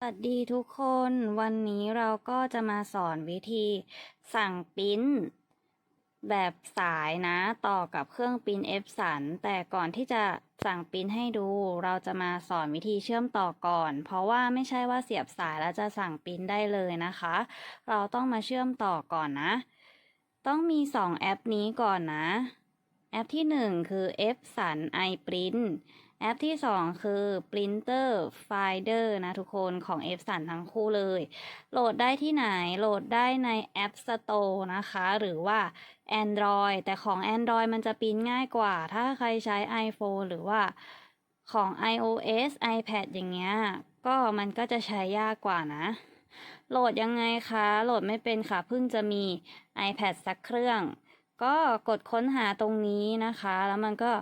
สวัสดีทุกคนวันนี้เราก็จะมาสอนวิธีสั่งปริ้น แบบสายนะต่อกับเครื่องปริ้น F สันแต่ก่อนที่จะสั่งปริ้นให้ดู เราจะมาสอนวิธีเชื่อมต่อก่อน เพราะว่าไม่ใช่ว่าเสียบสายแล้วจะสั่งปริ้นได้เลยนะคะ เราต้องมาเชื่อมต่อก่อนนะ ต้องมี 2 แอปนี้ก่อนนะ แอปที่ 1 คือ F สัน iPrint แอปที่ 2 คือ Printer Finder นะทุกคนของ F สันทั้งคู่เลย โหลดได้ที่ไหน โหลดได้ใน App Store นะคะ หรือว่า Android แต่ของ Android มันจะปริ้นง่ายกว่า ถ้าใครใช้ iPhone หรือว่าของ iOS iPad อย่างเงี้ย ก็มันก็จะใช้ยากกว่านะ โหลดยังไงคะ โหลดไม่เป็นค่ะ เพิ่งจะมี iPad สักเครื่อง ก็กดค้นหาตรงนี้นะคะ แล้วมันก็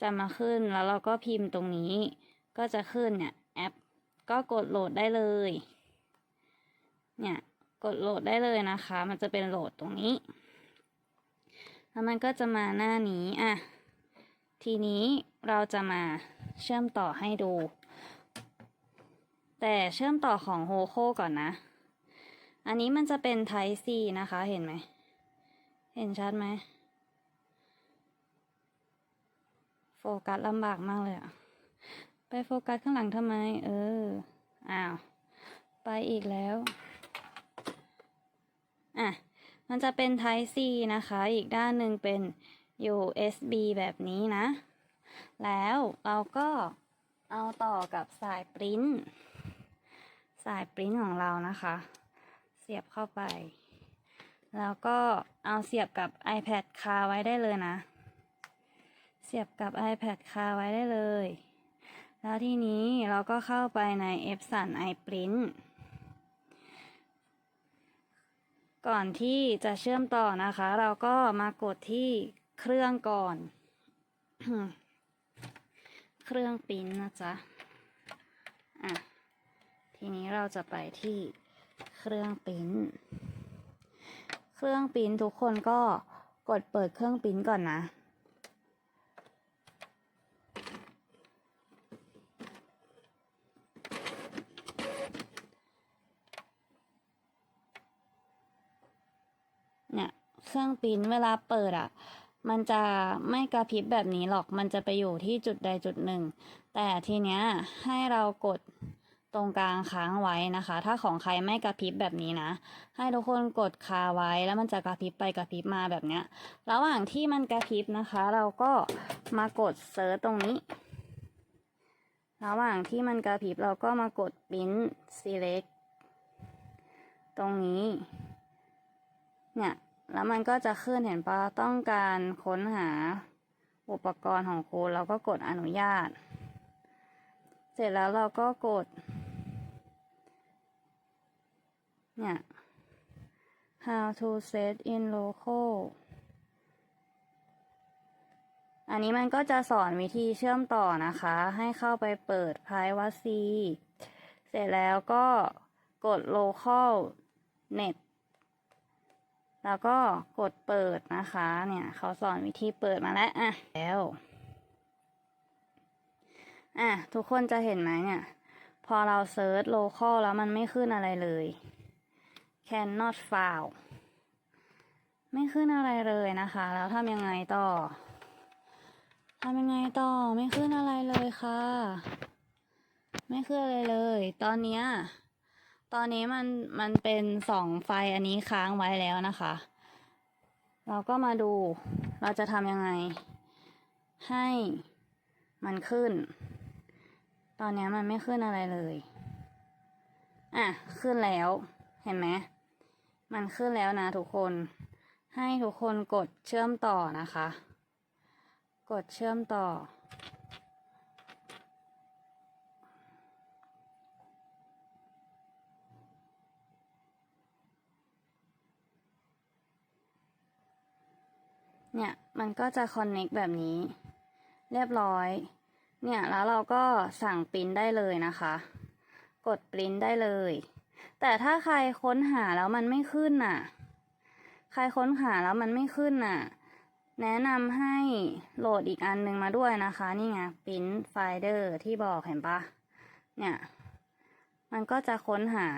จะมาขึ้นแล้วเราก็พิมพ์ตรงนี้ ก็จะขึ้นเนี่ยแอป ก็กดโหลดได้เลย เนี่ยกดโหลดได้เลยนะคะ มันจะเป็นโหลดตรงนี้ แล้วมันก็จะมาหน้านี้อะทีนี้เราจะมาเชื่อมต่อให้ดู แต่เชื่อมต่อของโฮโคก่อนนะ อันนี้มันจะเป็น Type C นะคะเห็นไหม เห็นชัดไหม โฟกัสลำบากมากเลยอะไปโฟกัสข้างหลังทำไม เออ อ้าว ไปอีกแล้ว อะ มันจะเป็น Type C นะคะ อีกด้านหนึ่งเป็น USB แบบนี้นะ แล้วเราก็เอาต่อกับสายปริ้น สายปริ้นของเรานะคะ เสียบเข้าไป แล้วก็เอาเสียบกับ iPad คาไว้ได้เลยนะ เสียบกับ iPad คาไว้ได้เลย แล้วทีนี้เราก็เข้าไปใน Epson iPrint ก่อนที่จะเชื่อมต่อนะคะ เราก็มากดที่เครื่องก่อน เครื่องปริ้นนะจ๊ะอะทีนี้เราจะไปที่เครื่องปริ้น เครื่องปริ้นทุกคนก็กดเปิดเครื่องปริ้นก่อนนะ เครื่องปิ้นเวลาเปิดอะ มันจะไม่กระพริบแบบนี้หรอก มันจะไปอยู่ที่จุดใดจุดหนึ่ง แต่ทีเนี้ยให้เรากดตรงกลางค้างไว้นะคะ ถ้าของใครไม่กระพริบแบบนี้นะ ให้ทุกคนกดคาไว้แล้วมันจะกระพริบไปกระพริบมาแบบเนี้ย ระหว่างที่มันกระพริบนะคะ เราก็มากดเซิร์ชตรงนี้ ระหว่างที่มันกระพริบเราก็มากด print select ตรงนี้ เนี่ย แล้วมันก็จะขึ้นเห็นปะต้องการค้นหาอุปกรณ์ของคุณเราก็กดอนุญาต เสร็จแล้วเราก็กด เนี่ย how to set in local อันนี้มันก็จะสอนวิธีเชื่อมต่อนะคะ ให้เข้าไปเปิด privacy เสร็จแล้วก็กด local net แล้วก็กดเปิดนะคะ เนี่ยเขาสอนวิธีเปิดมาแล้วอะแล้วอะทุกคนจะเห็นไหมเนี่ย พอเราเซิร์ช local แล้วมันไม่ขึ้นอะไรเลย cannot found ไม่ขึ้นอะไรเลยนะคะ แล้วทำยังไงต่อทำยังไงต่อไม่ขึ้นอะไรเลยค่ะ ไม่ขึ้นอะไรเลย ตอนเนี้ย ตอนนี้มันมันเป็นสองไฟอันนี้ค้างไว้แล้วนะคะ เราก็มาดูเราจะทำยังไง ให้มันขึ้น ตอนนี้มันไม่ขึ้นอะไรเลย อะ ขึ้นแล้วเห็นไหมมันขึ้นแล้วนะทุกคน ให้ทุกคนกดเชื่อมต่อนะคะ กดเชื่อมต่อ เนี่ยมันก็จะ connect แบบนี้ เรียบร้อย เนี่ยแล้วเราก็สั่งปริ้นได้เลยนะคะ กดปริ้นได้เลย แต่ถ้าใครค้นหาแล้วมันไม่ขึ้นน่ะ ใครค้นหาแล้วมันไม่ขึ้นน่ะ แนะนำให้โหลดอีกอันหนึงมาด้วยนะคะ นี่ไงปริ้นไฟเดอร์ที่บอกเห็นปะเนี่ย มันก็จะค้นหา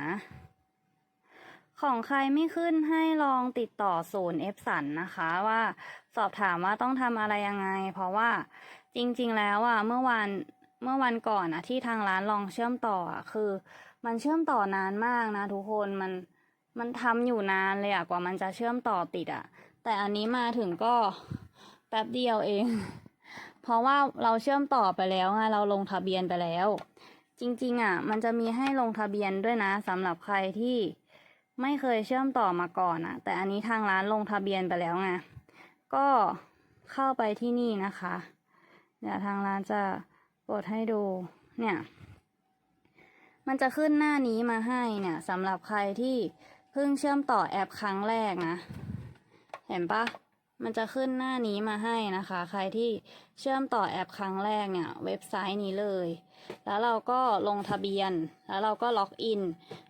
ของใครไม่ขึ้นให้ลองติดต่อศูนย์เอฟสันนะคะว่าสอบถามว่าต้องทำอะไรยังไง เพราะว่าจริงๆแล้วอะเมื่อวันเมื่อวันก่อนอะที่ทางร้านลองเชื่อมต่ออะคือ มันเชื่อมต่อนานมากนะทุกคนมันมันทำอยู่นานเลยอะกว่ามันจะเชื่อมต่อติดอะ แต่อันนี้มาถึงก็แป๊บเดียวเอง เพราะว่าเราเชื่อมต่อไปแล้วไงเราลงทะเบียนไปแล้ว จริงๆอะ มันจะมีให้ลงทะเบียนด้วยนะสำหรับใครที่ ไม่เคยเชื่อมต่อมาก่อนอะแต่อันนี้ทางร้านลงทะเบียนไปแล้วไงก็เข้าไปที่นี่นะคะ เดี๋ยวทางร้านจะกดให้ดูเนี่ย มันจะขึ้นหน้านี้มาให้เนี่ยสำหรับใครที่เพิ่งเชื่อมต่อแอปครั้งแรกนะ เห็นปะ มันจะขึ้นหน้านี้มาให้นะคะ ใครที่เชื่อมต่อแอปครั้งแรกเนี่ยเว็บไซต์นี้เลย แล้วเราก็ลงทะเบียน แล้วเราก็ล็อกอิน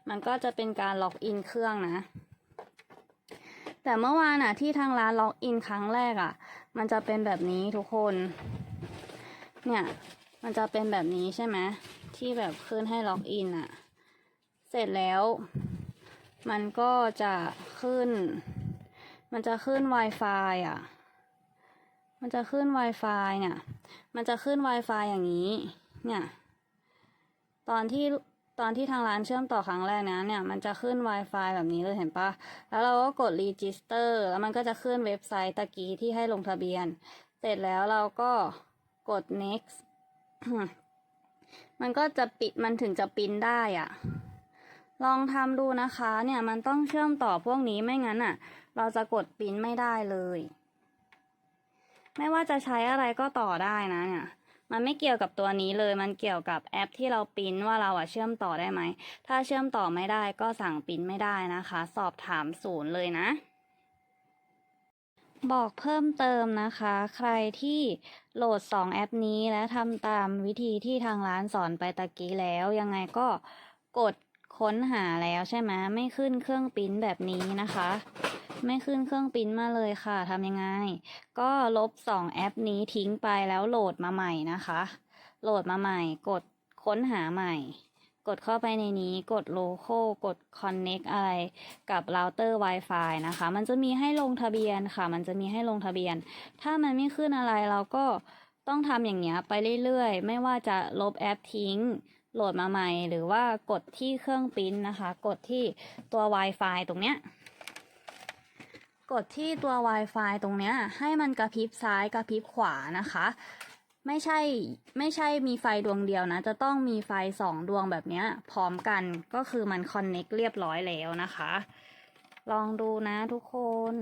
มันก็จะเป็นการล็อกอินเครื่องนะ แต่เมื่อวานอะที่ทางร้านล็อกอินครั้งแรกอะมันจะเป็นแบบนี้ทุกคน เนี่ยมันจะเป็นแบบนี้ใช่ไหมที่แบบขึ้นให้ล็อกอินอะเสร็จแล้ว มันก็จะขึ้น มันจะขึ้น Wi-Fi อะ มันจะขึ้น Wi-Fi เนี่ย มันจะขึ้น Wi-Fi อย่างนี้ เนี่ย ตอนที่ตอนที่ทางร้านเชื่อมต่อครั้งแรกนะเนี่ย มันจะขึ้น Wi-Fi แบบนี้เลยเห็นปะ แล้วเราก็กด register แล้วมันก็จะขึ้นเว็บไซต์ตะกี้ที่ให้ลงทะเบียน เสร็จแล้วเราก็กด next มันก็จะปิดมันถึงจะปิ้นได้อะ ลองทำดูนะคะเนี่ยมันต้องเชื่อมต่อพวกนี้ไม่งั้นอะ เราจะกดปริ้นไม่ได้เลย ไม่ว่าจะใช้อะไรก็ต่อได้นะเนี่ยมันไม่เกี่ยวกับตัวนี้เลย มันเกี่ยวกับแอปที่เราปริ้นว่าเราอะเชื่อมต่อได้ไหม ถ้าเชื่อมต่อไม่ได้ก็สั่งปริ้นไม่ได้นะคะ สอบถามศูนย์เลยนะ บอกเพิ่มเติมนะคะ ใครที่โหลด 2 แอปนี้และทำตามวิธีที่ทางร้านสอนไปตะกี้แล้ว ยังไงก็กด ค้นหาแล้วใช่ไหมไม่ขึ้นเครื่องปริ้นแบบนี้นะคะ ไม่ขึ้นเครื่องปริ้นมาเลยค่ะทำยังไง ก็ลบ2แอปนี้ทิ้งไปแล้วโหลดมาใหม่นะคะ โหลดมาใหม่ กดค้นหาใหม่ กดเข้าไปในนี้กด local กด connect อะไรกับเราเตอร์ Wi-Fi นะคะ มันจะมีให้ลงทะเบียนค่ะ มันจะมีให้ลงทะเบียน ถ้ามันไม่ขึ้นอะไรเราก็ต้องทำอย่างเงี้ยไปเรื่อยๆ ไม่ว่าจะลบแอปทิ้ง โหลดมาใหม่ หรือว่ากดที่เครื่องปริ้นนะคะ กดที่ตัว Wi-Fi ตรงเนี้ยกดที่ตัว Wi-Fi ตรงเนี้ยให้มันกระพริบซ้ายกระพริบขวานะคะ ไม่ใช่ไม่ใช่มีไฟดวงเดียวนะ จะต้องมีไฟสองดวงแบบเนี้ยพร้อมกันก็คือมันคอนเน็กเรียบร้อยแล้วนะคะ ลองดูนะทุกคน